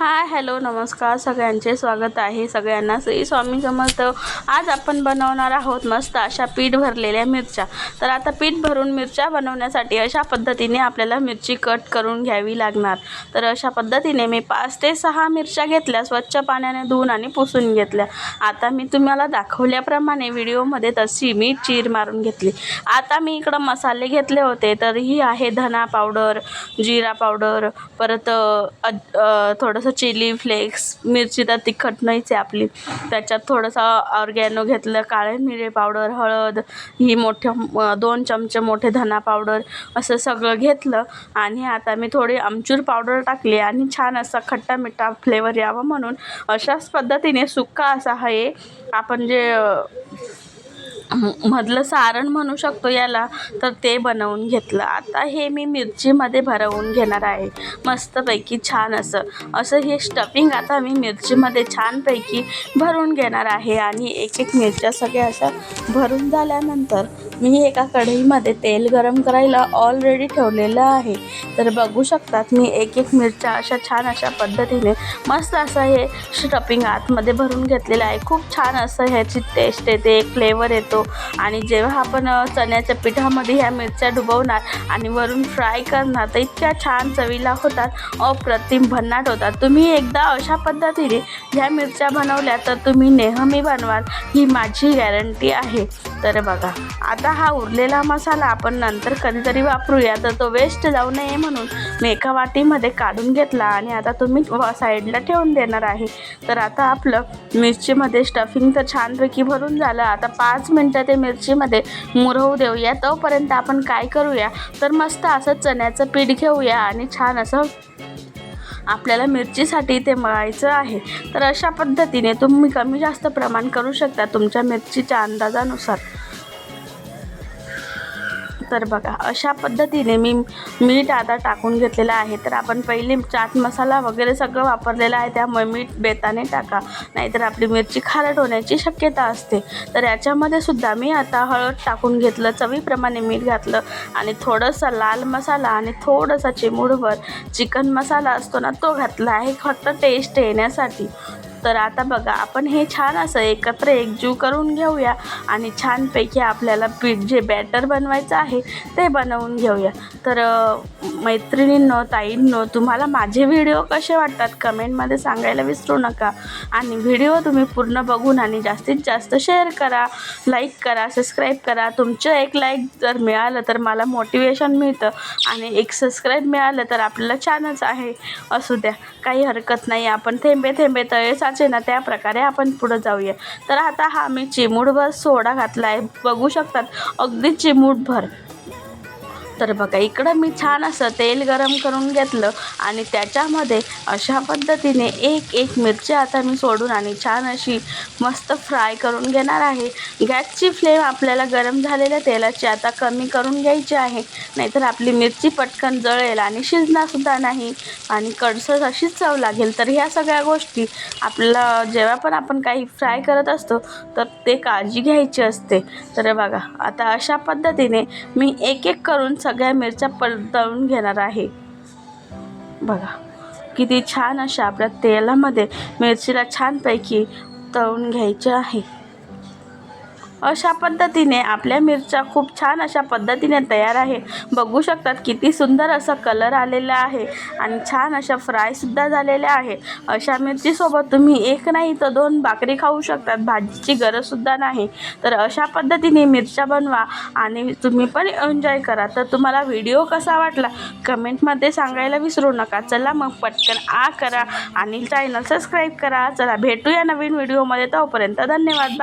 Hi hello नमस्कार. सगळ्यांचे स्वागत आहे. सगळ्यांना श्री स्वामी समर्थ. आज आपण बनवणार आहोत मस्त अशा पीठ भरलेल्या मिरच्या. तर आता पीठ भरून मिरच्या बनवण्यासाठी अशा पद्धतीने आपल्याला मिरची कट करून घ्यावी लागणार. तर अशा पद्धतीने मी पाच ते सहा मिरच्या घेतल्या स्वच्छ पाण्याने धुवून आणि पुसून घेतल्या. आता मी तुम्हाला दाखवल्याप्रमाणे व्हिडिओमध्ये तशी मी चीर मारून घेतली. आता मी इकडं मसाले घेतले होते तर ही आहे धना पावडर जिरा पावडर परत थोडंसं थोडंसं चिली फ्लेक्स मिरची तर तिखट नाहीच आहे आपली. त्याच्यात थोडंसं ऑर्गॅनो घेतलं काळे मिरे पावडर हळद ही मोठ्या दोन चमचे मोठे धना पावडर असं सगळं घेतलं. आणि आता मी थोडी आमचूर पावडर टाकली आणि छान असा खट्टा मिठा फ्लेवर यावा म्हणून अशाच पद्धतीने सुक्का असा हे आपण जे मधलं सारण म्हणू शकतो याला तर ते बनवून घेतलं. आता हे मी मिरचीमध्ये भरवून घेणार आहे. मस्तपैकी छान असं. असं हे स्टफिंग आता मी मिरचीमध्ये छानपैकी भरून घेणार आहे आणि एक एक मिरच्या सगळ्या अशा भरून झाल्यानंतर मी एका कढईमध्ये तेल गरम करायला ऑलरेडी ठेवलेलं आहे. तर बघू शकतात मी एक एक मिरच्या अशा छान अशा पद्धतीने मस्त असं हे स्टफिंग आतमध्ये भरून घेतलेलं आहे. खूप छान असं ह्याची टेस्ट येते एक फ्लेवर येतो. आणि जेव्हा आपण चण्याच्या पिठामध्ये ह्या मिरच्या डुबवणार आणि वरून फ्राय करणार तर इतक्या छान चवीला होतात अप्रतिम भन्नाट होतात. तुम्ही एकदा अशा पद्धतीने ह्या मिरच्या बनवल्या तर तुम्ही नेहमी बनवाल. ही माझी गॅरंटी आहे. तर बघा आता हा उरलेला मसाला आपण नंतर कधीतरी वापरूया. तर तो वेस्ट जाऊ नये म्हणून मी एका वाटीमध्ये काढून घेतला आणि आता तुम्ही साईडला ठेवून देणार आहे. तर आता आपलं मिरचीमध्ये स्टफिंग तर छानपैकी भरून झालं. आता पाच मिनटं ते मिरचीमध्ये मुरवू देऊया. तोपर्यंत आपण काय करूया? तर मस्त असं चण्याचं पीठ घेऊया आणि छान असं आपल्याला मिरचीसाठी ते मळायचं आहे. तर अशा पद्धतीने तुम्ही कमी जास्त प्रमाण करू शकता तुमच्या मिरचीच्या अंदाजानुसार. तर बघा अशा पद्धतीने मी मीठ आता टाकून घेतलेलं आहे. तर आपण पहिले चाट मसाला वगैरे सगळं वापरलेलं आहे त्यामुळे मीठ बेताने टाका. नाहीतर आपली मिरची खारट होण्याची शक्यता असते. तर याच्यामध्ये सुद्धा मी आता हळद टाकून घेतलं चवीप्रमाणे मीठ घातलं आणि थोडंसं लाल मसाला आणि थोडंसं चिमूडभर चिकन मसाला असतो ना तो घातला आहे. फक्त टेस्ट येण्यासाठी. तर आता बघा आपण हे छान असं एकत्र एकजीव करून घेऊया आणि छानपैकी आपल्याला पीठ जे बॅटर बनवायचं आहे ते बनवून घेऊया. तर मैत्रिणींनो ताईंनो तुम्हाला माझे व्हिडिओ कसे वाटतात कमेंटमध्ये सांगायला विसरू नका. आणि व्हिडिओ तुम्ही पूर्ण बघून आणि जास्तीत जास्त शेअर करा लाईक करा सबस्क्राईब करा. तुमचं एक लाईक जर मिळालं तर मला मोटिवेशन मिळतं. आणि एक सबस्क्राईब मिळालं तर आपल्याला छानच आहे असू द्या. काही हरकत नाही. आपण थेंबे थेंबे तळे साचे ना त्या प्रकारे आपण पुढं जाऊया. तर आता हा मी चिमूटभर सोडा घातला आहे बघू शकतात अगदी चिमूटभर. तर बघा इकडं मी छान असं तेल गरम करून घेतलं आणि त्याच्यामध्ये अशा पद्धतीने एक एक मिरची आता मी सोडून आणि छान अशी मस्त फ्राय करून घेणार आहे. गॅसची फ्लेम आपल्याला गरम झालेल्या तेलाची आता कमी करून घ्यायची आहे. नाहीतर आपली मिरची पटकन जळेल आणि शिजणारसुद्धा नाही आणि कडसर अशीच चव लागेल. तर ह्या सगळ्या गोष्टी आपल्याला जेव्हा पण आपण काही फ्राय करत असतो तर ते काळजी घ्यायची असते. तर बघा आता अशा पद्धतीने मी एक एक करून सगळ्या मिरच्या परतवून घेणार आहे. बघा किती छान अशा आपल्या तेलामध्ये मिरचीला छानपैकी तळून घ्यायचे आहे. अशा पद्धतीने आपल्या मिरच्या खूप छान अशा पद्धतीने तयार आहे. बघू शकतात किती सुंदर असा कलर आलेला आहे आणि छान अशा फ्रायसुद्धा झालेल्या आहे. अशा मिरचीसोबत तुम्ही एक नाही तर दोन भाकरी खाऊ शकतात. भाजीची गरजसुद्धा नाही. तर अशा पद्धतीने मिरच्या बनवा आणि तुम्ही पण एन्जॉय करा. तर तुम्हाला व्हिडिओ कसा वाटला? कमेंटमध्ये सांगायला विसरू नका. चला मग पटकन आ करा आणि चॅनल सबस्क्राईब करा. चला भेटूया नवीन व्हिडिओमध्ये तोपर्यंत धन्यवाद.